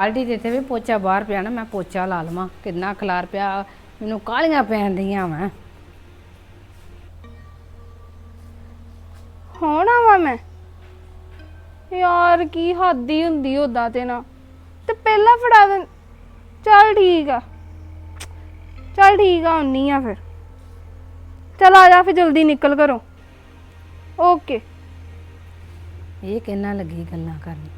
ਬਾਲਟੀ ਦੇ ਤੇ ਵੀ ਪੋਚਾ ਬਾਹਰ ਪਿਆ ਨਾ ਮੈਂ ਪੋਚਾ ਲਾ ਲਵਾਂ। ਕਿੰਨਾ ਖਲਾਰ ਪਿਆ ਮੈਨੂੰ ਕਾਲੀਆਂ ਪੈਣ ਦੀਆਂ ਮੈਂ ਹੋਣਾ ਵਾ ਮੈਂ? ਯਾਰ ਕੀ ਹੱਦੀ ਹੁੰਦੀ ਉਦਾਂ ਤੇ ਨਾ। ਤੇ ਪਹਿਲਾਂ ਫੜਾ ਦੇ ਚੱਲ ਠੀਕ ਆ। ਚੱਲ ਠੀਕ ਆ ਹੁੰਨੀ ਆ ਫਿਰ। ਚੱਲ ਆ ਜਾ ਫਿਰ ਜਲਦੀ ਨਿਕਲ ਘਰੋਂ। ਓਕੇ। ਇਹ ਕਿੰਨਾ ਲੱਗੀ ਗੱਲਾਂ ਕਰਨ।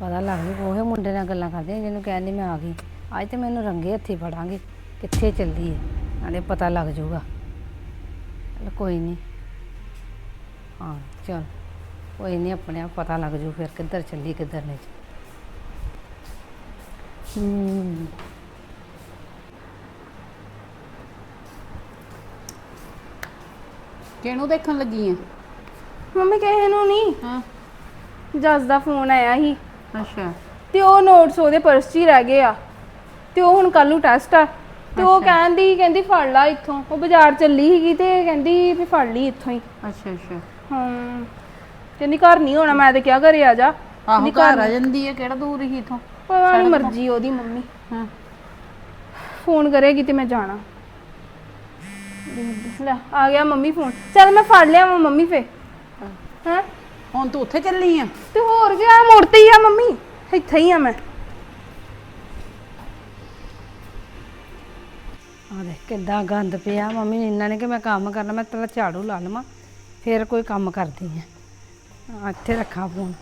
ਪਤਾ ਲੱਗ ਗਈ ਉਹ ਮੁੰਡੇ ਨਾਲ ਗੱਲਾਂ ਕਰਦੇ ਜਿਹਨੂੰ ਕਹਿੰਦੀ ਮੈਂ ਆ ਗਈ। ਅੱਜ ਤੇ ਮੈਨੂੰ ਰੰਗੇ ਹੱਥੀ ਫੜਾਂਗੇ ਕਿੱਥੇ ਚੱਲਦੀ ਹੈ ਨਾਲੇ ਪਤਾ ਲੱਗ ਜਾਊਗਾ ਚੱਲ ਕੋਈ ਨਹੀਂ ਹਾਂ ਚਲ। ਕੋਈ ਨਹੀਂ ਆਪਣੇ ਆਪ ਪਤਾ ਲੱਗ ਜੂ ਫਿਰ ਕਿੱਧਰ ਚੱਲੀ ਕਿੱਧਰ ਨਹੀਂ ਹੂੰ। ਕਿਹਨੂੰ ਦੇਖਣ ਲੱਗੀ ਆ? ਮੰਮੀ ਕਿਸੇ ਨੂੰ ਨਹੀਂ ਹਾਂ। ਜੱਜ ਦਾ ਫੋਨ ਆਇਆ ਸੀ। ਅੱਛਾ। ਤੇ ਉਹ ਨੋਟਸ ਉਹਦੇ ਪਰਸ 'ਚ ਹੀ ਰਹਿ ਗਏ ਆ। ਤੇ ਉਹ ਹੁਣ ਕੱਲ ਨੂੰ ਟੈਸਟ ਆ। ਤੇ ਉਹ ਕਹਿੰਦੀ ਕਹਿੰਦੀ ਫੜ ਲਾ ਇੱਥੋਂ। ਉਹ ਬਾਜ਼ਾਰ ਚੱਲੀ ਸੀਗੀ ਤੇ ਕਹਿੰਦੀ ਵੀ ਫੜ ਲਈ ਇੱਥੋਂ ਹੀ। ਅੱਛਾ ਅੱਛਾ। ਹਾਂ ਕਹਿੰਦੀ ਘਰ ਨਹੀਂ ਹੋਣਾ ਮੈਂ ਤੇ ਕਿਹਾ ਘਰੇ ਆ ਜਾ। ਆਹੋ ਘਰ ਆ ਜਾਂਦੀ ਹੈ ਕਿਹੜਾ ਦੂਰ ਹੀ ਇਥੋਂ? ਪਤਾ ਨੀ ਮਰਜ਼ੀ ਉਹਦੀ ਮੰਮੀ। ਹਾਂ। ਫੋਨ ਕਰੇਗੀ ਤੇ ਮੈਂ ਜਾਣਾ। ਲੈ ਆ ਗਿਆ ਮੰਮੀ ਫੋਨ। ਚੱਲ ਮੈਂ ਫੜ ਲਿਆ ਮੰਮੀ ਫੇ ਹਾਂ? ਹੁਣ ਤੂੰ ਉੱਥੇ ਚੱਲੀ ਆ? ਤੇ ਹੋਰ ਗਿਆ ਮੁੜਤੀ ਆ ਮੰਮੀ। ਇੱਥੇ ਹੀ ਆ ਮੈਂ। ਆ ਦੇਖ ਕਿੱਦਾਂ ਗੰਦ ਪਿਆ। ਮੰਮੀ ਨੇ ਇਹਨਾਂ ਨੇ ਕਿ ਮੈਂ ਕੰਮ ਕਰਨਾ ਮੈਂ ਤੇਰਾ ਝਾੜੂ ਲਾ ਲਵਾਂ ਫਿਰ ਕੋਈ ਕੰਮ ਕਰਦੀ ਆ। ਆ, ਇੱਥੇ ਰੱਖਾਂ ਫੋਨ।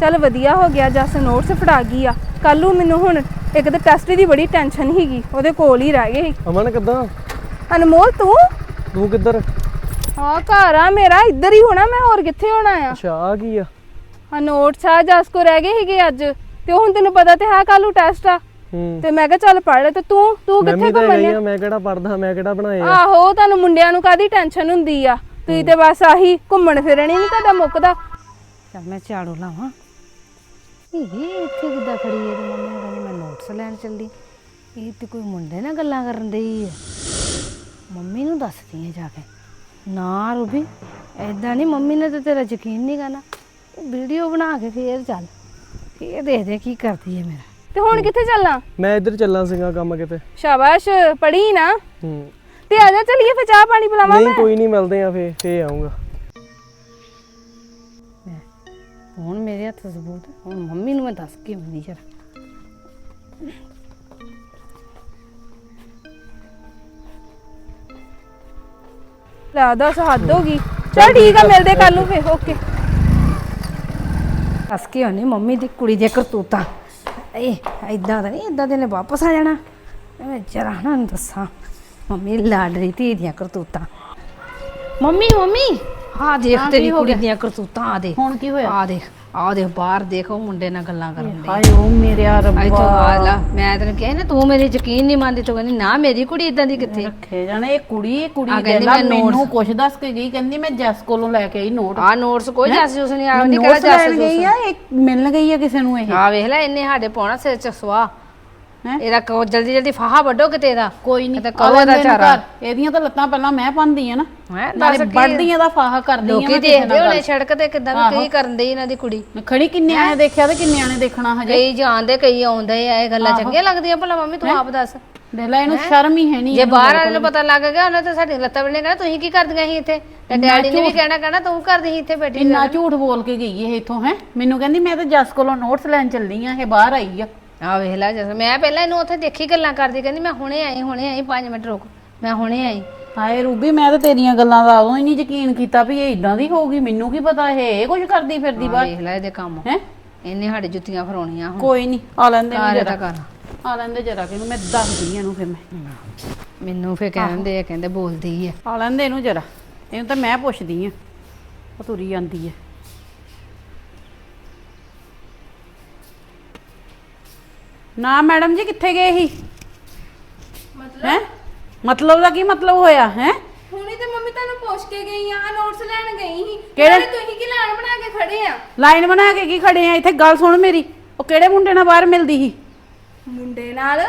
ਚੱਲ ਵਧੀਆ ਹੋ ਗਿਆ ਜਸ ਨੋਟਸ ਫੜਾ ਗਈ ਆ। ਕੱਲ ਨੂੰ ਮੈਨੂੰ ਹੁਣ ਇੱਕ ਤਾਂ ਟੈਸਟ ਦੀ ਬੜੀ ਟੈਨਸ਼ਨ ਹੀਗੀ ਉਹਦੇ ਕੋਲ ਹੀ ਰਹਿ ਗਏ ਸੀ। ਅਮਨ ਕਿੱਦਾਂ? ਅਨਮੋਲ ਤੂੰ? ਤੂੰ ਕਿੱਧਰ? ਹਾਂ ਘਰ ਆ ਮੇਰਾ ਇੱਧਰ ਹੀ ਹੋਣਾ ਮੈਂ ਹੋਰ ਕਿੱਥੇ ਹੋਣਾ ਆ? ਅੱਛਾ ਆ ਕੀ ਆ? ਆ ਨੋਟਸ ਆ ਜਸ ਕੋ ਰਹਿ ਗਏ ਸੀਗੇ ਅੱਜ ਤੇ ਹੁਣ ਤੈਨੂੰ ਪਤਾ ਤੇ ਹੈ ਕੱਲ ਟੈਸਟ ਆ। ਹੂੰ। ਤੇ ਮੈਂ ਕਿਹਾ ਚੱਲ ਪੜ ਲੈ ਤੇ ਤੂੰ ਤੂੰ ਕਿੱਥੇ ਘੁੰਮਣ ਆ ਮੈਂ ਕਿਹੜਾ ਪੜਦਾ ਮੈਂ ਕਿਹੜਾ ਬਣਾਏ ਆ ਆਹੋ ਤੁਹਾਨੂੰ ਮੁੰਡਿਆਂ ਨੂੰ ਕਾਦੀ ਟੈਨਸ਼ਨ ਹੁੰਦੀ ਆ? ਤੁਸੀਂ ਤੇ ਬਸ ਆਹੀ ਘੁੰਮਣ ਫਿਰਣ ਹੀ ਨਹੀਂ ਤੁਹਾਡਾ ਮੁੱਕਦਾ। ਚੱਲ ਮੈਂ ਝਾੜੂ ਲਾਵਾਂ। ਇਹ ਇੱਥੇ ਕਿੱਦਾਂ ਖੜੀ ਹੈ ਤੇ ਮੰਮੀ ਕਹਿੰਦੀ ਮੈਂ ਨੋਟਸ ਲੈਣ ਚੱਲੀ। ਇਹ ਤੇ ਕੋਈ ਮੁੰਡੇ ਨਾਲ ਗੱਲਾਂ ਕਰਨ ਡਈ ਹੈ ਮੰਮੀ ਨੂੰ ਦੱਸਦੀ ਹੈ ਜਾ ਕੇ। ਨਾ ਰੂਬੀ ਐਦਾਂ ਨਹੀਂ ਮੰਮੀ ਨੇ ਤੇ ਤੇਰਾ ਯਕੀਨ ਨਹੀਂ ਕਰਨਾ। ਵੀਡੀਓ ਬਣਾ ਕੇ ਫੇਰ ਚੱਲ। ਫੇਰ ਦੇਖਦੇ ਕੀ ਕਰਦੀ ਹੈ ਮੇਰਾ। ਤੇ ਹੁਣ ਕਿੱਥੇ ਚੱਲਾਂ ਮੈਂ ਇੱਧਰ ਚੱਲਾਂ ਸੀਗਾ ਕੰਮ ਕਿਤੇ। ਸ਼ਾਬਾਸ਼ ਪੜੀ ਨਾ। ਹੂੰ। ਤੇ ਆ ਜਾ ਚਲੀਏ ਫਿਰ ਚਾਹ ਪਾਣੀ ਪਿਲਾਵਾਂ ਨਹੀਂ ਮੈਂ। ਕੋਈ ਨਹੀਂ ਮਿਲਦੇ ਆ ਫੇ ਫੇ ਆਉਂਗਾ ਹੁਣ ਮੇਰੇ ਹੱਥ ਸਬੂਤ ਹੁਣ ਮੰਮੀ ਨੂੰ ਮੈਂ ਦੱਸ ਕੇ ਆਉਂਦੀ ਜਰਾ ਲੈ ਦੱਸ ਹੱਦ ਹੋ ਗਈ। ਚਲ ਠੀਕ ਆ ਮਿਲਦੇ ਕੱਲ ਨੂੰ ਫੇਰ ਓਕੇ। ਦੱਸ ਕੇ ਆਉਣੀ ਮੰਮੀ ਦੀ ਕੁੜੀ ਦੇ ਕਰਤੂਤਾਂ। ਇਹ ਐਦਾਂ ਤਾਂ ਨਹੀਂ ਐਦਾਂ ਦੇ ਨੇ ਵਾਪਸ ਆ ਜਾਣਾ। ਮੈਂ ਜਰਾ ਨਾ ਨੂੰ ਦੱਸਾਂ ਮੰਮੀ ਲਾਡਰੀ ਧੀ ਦੀਆਂ ਕਰਤੂਤਾਂ। ਮੰਮੀ ਮੰਮੀ ਆ ਦੇਖ ਤੇਰੀ ਕੁੜੀ ਦੀਆਂ ਕਰਤੂਤਾਂ ਆ ਦੇ ਹੁਣ ਕੀ ਹੋਇਆ? ਆ ਦੇਖ। ਆ ਦੇਖ ਬਾਹਰ ਦੇਖ ਮੁੰਡੇ ਨਾਲ ਗੱਲਾਂ ਕਰਨ ਦੇ ਹਾਏ ਓ ਮੇਰੇ ਆ ਇੱਥੋਂ ਰੱਬਾ ਆ ਲਾ ਮੈਂ ਤੈਨੂੰ ਕਿਹਾ ਨਾ ਤੂੰ ਮੇਰੀ ਯਕੀਨ ਨਹੀਂ ਮੰਨਦੀ ਤੂੰ ਕਹਿੰਦੀ ਨਾ ਮੇਰੀ ਕੁੜੀ ਇਦਾਂ ਦੀ ਕਿੱਥੇ? ਰੱਖੇ ਜਾਣੇ ਇਹ ਕੁੜੀ ਇਹ ਕੁੜੀ ਕਹਿੰਦੀ ਦੇ ਲਾ ਮੈਨੂੰ ਕੁਛ ਦੱਸ ਕੇ ਗਈ ਕਹਿੰਦੀ ਮੈਂ ਜੈਸ ਕੋਲੋਂ ਲੈ ਕੇ ਆਈ ਨੋਟ ਆ ਨੋਟਸ ਕੋਈ ਜੱਸ ਜੂਸ ਨਹੀਂ ਆਉਂਦੀ ਕਿਹੜਾ ਜੱਸ ਲੈਣ ਗਈ ਆ ਇਹ ਮਿਲਣ ਗਈ ਆ ਕਿਸੇ ਨੂੰ ਇਹ। ਆ ਵੇਖ ਲੈ ਇੰਨੇ ਸਾਡੇ ਪਾਉਣਾ ਸਿਰ ਚ ਸਵਾ ਹੈਂ? ਇਹਦਾ ਕੋ ਜਲਦੀ ਜਲਦੀ ਫਾਹਾ ਵੱਡੋ ਕਿਤੇ ਇਹਦਾ। ਕੋਈ ਨਹੀਂ ਕੌਵੇ ਦਾ ਚਾਰਾ। ਇਹਦੀਆਂ ਤਾਂ ਲੱਤਾਂ ਪਹਿਲਾਂ ਮੈਂ ਪਾਉਂਦੀ ਆ ਨਾ। ਹੈ ਨਾਲੇ ਕੀ ਵੱਢਦੀਆਂ ਦਾ ਫਾਹਾ ਕਰਦੀ ਆ ਲੋਕੀ ਮੈਂ ਕਿਸੇ ਦੇਖਦੇ ਹੋਣੇ ਸੜਕ ਤੇ ਕਿਦਾਂ ਵੀ ਕੀ ਕਰਨ ਦੇ ਇਹਨਾਂ ਦੀ ਕੁੜੀ। ਗੱਲ। ਖੜੀ ਕਿੰਨਿਆਂ ਨੇ ਦੇਖਿਆ ਤੇ ਕਿੰਨਿਆਂ ਨੇ ਦੇਖਣਾ ਹਜੇ। ਕਈ ਜਾਣਦੇ ਕਈ ਆਉਂਦੇ ਆ ਇਹ ਗੱਲਾਂ ਚੰਗੀਆਂ ਲੱਗਦੀਆਂ ਭਲਾ ਮੰਮੀ ਤੂੰ ਆਪ ਦੱਸ। ਦੇਖ ਲੈ ਇਹਨੂੰ ਸ਼ਰਮ ਹੀ ਹੈ ਨਹੀਂ ਜੇ ਬਾਹਰ ਵਾਲੇ ਨੂੰ ਪਤਾ ਲੱਗ ਗਿਆ ਉਹਨੇ ਤਾਂ ਸਾਡੀ ਲੱਤਾਂ ਵੜਨੇ ਕਹਿਣਾ ਤੁਸੀਂ ਕੀ ਕਰਦੀਆਂ ਸੀ ਇੱਥੇ? ਤੇ ਡੈਡੀ ਨੇ ਵੀ ਕਹਿਣਾ ਕਹਿਣਾ ਤੂੰ ਕਰਦੀ ਸੀ ਇੱਥੇ ਬੈਠੀ ਇੰਨਾ ਝੂਠ ਬੋਲ ਕੇ ਗਈ ਇਹ ਇਥੋਂ ਹੈ? ਮੈਨੂੰ ਕਹਿੰਦੀ ਮੈਂ ਤਾਂ ਜਸ ਕੋਲੋਂ ਨੋਟਸ ਲੈਣ ਚੱਲੀ ਆ ਇਹ ਬਾਹਰ ਆਈ ਆ। ਆ ਵੇਖ ਲੈ ਜਸ ਮੈਂ ਪਹਿਲਾਂ ਇਹਨੂੰ ਉੱਥੇ ਦੇਖੀ ਗੱਲਾਂ ਕਰਦੀ ਕਹਿੰਦੀ ਮੈਂ ਹੁਣੇ ਆਈ ਹੁਣੇ ਆਈ 5 ਮਿੰਟ ਰੁਕ ਮੈਂ ਹੁਣੇ ਆਈ। ਹਾਏ ਰੂਬੀ ਮੈਂ ਤਾਂ ਤੇਰੀਆਂ ਗੱਲਾਂ ਦਾ ਉਦੋਂ ਹੀ ਨਹੀਂ ਯਕੀਨ ਕੀਤਾ ਵੀ ਇਹ ਇਦਾਂ ਦੀ ਹੋਊਗੀ ਮੈਨੂੰ ਕੀ ਪਤਾ ਇਹ ਇਹ ਕੁਝ ਕਰਦੀ ਫਿਰਦੀ ਆ ਬਾਹਰ। ਵੇਖ ਲੈ ਇਹਦੇ ਕੰਮ। ਹੈ? ਇਹਨੇ ਸਾਡੇ ਜੁੱਤੀਆਂ ਫਰਾਉਣੀਆਂ ਹੁਣ। ਕੋਈ ਨਹੀਂ ਆ ਲੈਂਦੇ ਨੂੰ ਜਰਾ। ਤਾਂ ਕਰ। ਆ ਲੈਂਦੇ ਜਰਾ ਕਿ ਮੈਂ ਦੱਸਦੀ ਆ ਇਹਨੂੰ ਫਿਰ ਮੈਂ। ਮੈਨੂੰ ਫੇਰ ਕਹਿੰਦੇ ਆ ਕਹਿੰਦੇ ਬੋਲਦੀ ਹੈ ਆ ਲੈਂਦੇ ਇਹਨੂੰ ਜਰਾ ਇਹਨੂੰ ਤਾਂ ਮੈਂ ਪੁੱਛਦੀ ਆ ਉਹ ਤੁਰੀ ਜਾਂਦੀ ਹੈ ਨਾ ਮੈਡਮ ਜੀ ਕਿੱਥੇ ਗਏ ਸੀ? ਹੈ? ਮਤਲਬ ਦਾ ਕੀ ਮਤਲਬ ਹੋਇਆ ਹੈ? ਹੁਣੇ ਤੇ ਮੰਮੀ ਤੁਹਾਨੂੰ ਪੁੱਛ ਕੇ ਗਈ ਆ ਨੋਟਸ ਲੈਣ ਗਈ ਸੀ। ਕਿਹੜੇ? ਨਾਲੇ ਤੁਸੀਂ ਕੀ ਲਾਣ ਬਣਾ ਕੇ ਖੜੇ ਆ? ਲਾਈਨ ਬਣਾ ਕੇ ਕੀ ਖੜੇ ਆ? ਇੱਥੇ ਗੱਲ ਸੁਣ ਮੇਰੀ। ਉਹ ਕਿਹੜੇ ਮੁੰਡੇ ਨਾਲ ਬਾਹਰ ਮਿਲਦੀ ਸੀ? ਮੁੰਡੇ ਨਾਲ?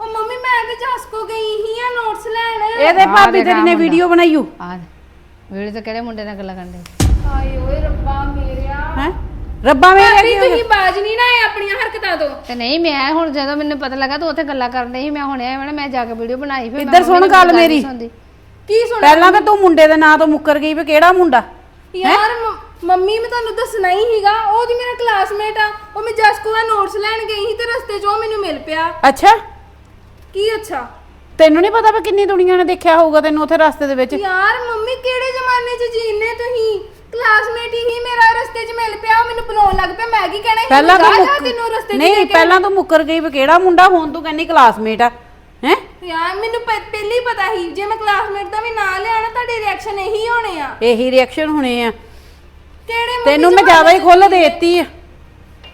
ਉਹ ਮੰਮੀ ਮੈਂ ਤੇ ਜਸ ਕੋ ਗਈ ਸੀ ਆ ਨੋਟਸ ਲੈਣ। ਇਹਦੇ ਆਹ ਭਾਬੀ ਤੇਰੀ ਨੇ ਮੁੰਡਾ। ਵੀਡੀਓ ਬਣਾਈ ਓ। ਆ ਵੀਡੀਓ ਤੇ ਕਿਹੜੇ ਮੁੰਡੇ ਨਾਲ ਗੱਲਾਂ ਕਰਦੇ? ਹਾਏ ਓਏ ਰੱਬਾ ਹੈ ਮੇਰੇ ਭਾਬੀ ਤੁਸੀਂ ਬਾਜ ਨਹੀਂ ਨਾ ਆਏ ਆਪਣੀਆਂ ਹਰਕਤਾਂ ਤੋਂ। ਤੇ ਨਹੀਂ ਮੈਂ ਹੁਣ ਜਦੋਂ ਮੈਨੂੰ ਪਤਾ ਲੱਗਾ ਤੂੰ ਉੱਥੇ ਗੱਲਾਂ ਕਰਨ ਡਈ ਸੀ ਮੈਂ ਹੁਣੇ ਆਇਆ ਮੈਂ ਜਾ ਕੇ ਵੀਡੀਓ ਬਣਾਈ ਫਿਰ ਮੈਂ ਇੱਧਰ ਸੁਣ ਮੰਮੀ ਗੱਲ ਨਹੀਂ ਮੇਰੀ। ਸੁਣਦੀ। ਕੀ ਸੁਣ ਪਹਿਲਾਂ ਤਾਂ ਤੂੰ ਮੁੰਡੇ ਦੇ ਨਾਂ ਤੋਂ ਮੁੱਕਰ ਗਈ ਵੀ ਕਿਹੜਾ ਮੁੰਡਾ? ਯਾਰ ਮ- ਮੰਮੀ ਮੈਂ ਤੁਹਾਨੂੰ ਦੱਸਣਾ ਹੀ ਹੀਗਾ ਉਹ ਜੀ ਮੇਰਾ ਕਲਾਸਮੇਟ ਆ ਉਹ ਮੈਂ ਜਸਕੋ ਦਾ ਨੋਟਸ ਲੈਣ ਗਈ ਸੀ ਤੇ ਰਸਤੇ 'ਚ ਉਹ ਮੈਨੂੰ ਮਿਲ ਪਿਆ। ਅੱਛਾ? ਕੀ ਅੱਛਾ? ਤੈਨੂੰ ਨਹੀਂ ਪਤਾ ਵੀ ਕਿੰਨੀ ਦੁਨੀਆ ਨੇ ਦੇਖਿਆ ਹੋਊਗਾ ਤੈਨੂੰ ਉੱਥੇ ਰਸਤੇ ਦੇ ਵਿੱਚ? ਯਾਰ ਮੰਮੀ ਕਿਹੜੇ ਜ਼ਮਾਨੇ 'ਚ ਜੀਨੇ ਤੁਸੀਂ? ਕਲਾਸਮੇਟ ਹੀ ਮੇਰਾ ਰਸਤੇ 'ਚ ਮਿਲ ਪਿਆ ਉਹ ਮੈਨੂੰ ਬੁਲਾਉਣ ਲੱਗ ਪਿਆ। ਮੈਂ ਕੀ ਕਹਿਣਾ ਸੀ? ਪਹਿਲਾਂ ਤੂੰ ਜਾ ਮੁੱਕ- ਤੈਨੂੰ ਰਸਤੇ 'ਚ ਨਹੀਂ ਕੇ ਪਹਿਲਾਂ ਤੂੰ ਮੁੱਕਰ ਗਈ ਵੀ ਕਿਹੜਾ ਮੁੰਡਾ ਹੁਣ ਤੂੰ ਕਹਿੰਦੀ ਕਲਾਸਮੇਟ ਆ। ਹੈ? ਯਾਰ ਮੈਨੂੰ ਪ- ਪਹਿਲਾਂ ਹੀ ਪਤਾ ਸੀ ਜੇ ਮੈਂ ਕਲਾਸਮੇਟ ਦਾ ਵੀ ਨਾਂ ਲਿਆਣਾ ਤੁਹਾਡੇ ਰਿਐਕਸ਼ਨ ਇਹੀ ਹੋਣੇ ਆ। ਇਹੀ ਰਿਐਕਸ਼ਨ ਹੋਣੇ ਆ। ਕਿਹੜੇ ਤੈਨੂੰ ਮੈਂ ਜ਼ਿਆਦਾ ਹੀ ਖੁੱਲ ਦੇਤੀ ਆ।